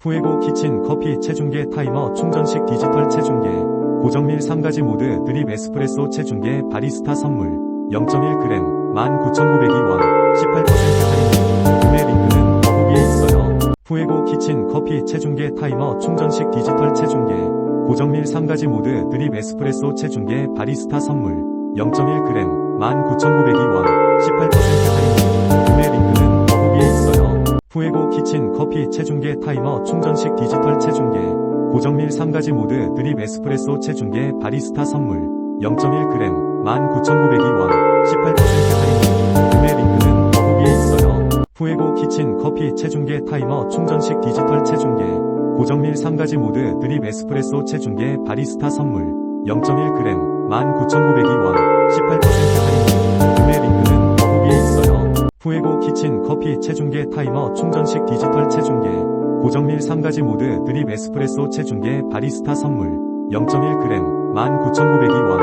푸에고 키친 커피 체중계 타이머 충전식 디지털 체중계 고정밀 3가지 모드 드립 에스프레소 체중계 바리스타 선물 0.1g 19,902원 18% 할인 구매 링크는 더보기에 있어요. 푸에고 키친 커피 체중계 타이머 충전식 디지털 체중계 고정밀 3가지 모드 드립 에스프레소 체중계 바리스타 선물 0.1g 19,902원 푸에고 키친 커피 체중계 타이머 충전식 디지털 체중계 고정밀 3가지 모드 드립 에스프레소 체중계 바리스타 선물 0.1g 19,902원 18% 할인 구매 링크는 더보기에 있어요. 푸에고 키친 커피 체중계 타이머 충전식 디지털 체중계 고정밀 3가지 모드 드립 에스프레소 체중계 바리스타 선물 0.1g 19,902원 18% 푸에고 키친 커피 체중계 타이머 충전식 디지털 체중계 고정밀 3가지 모드 드립 에스프레소 체중계 바리스타 선물 0.1g 19,902원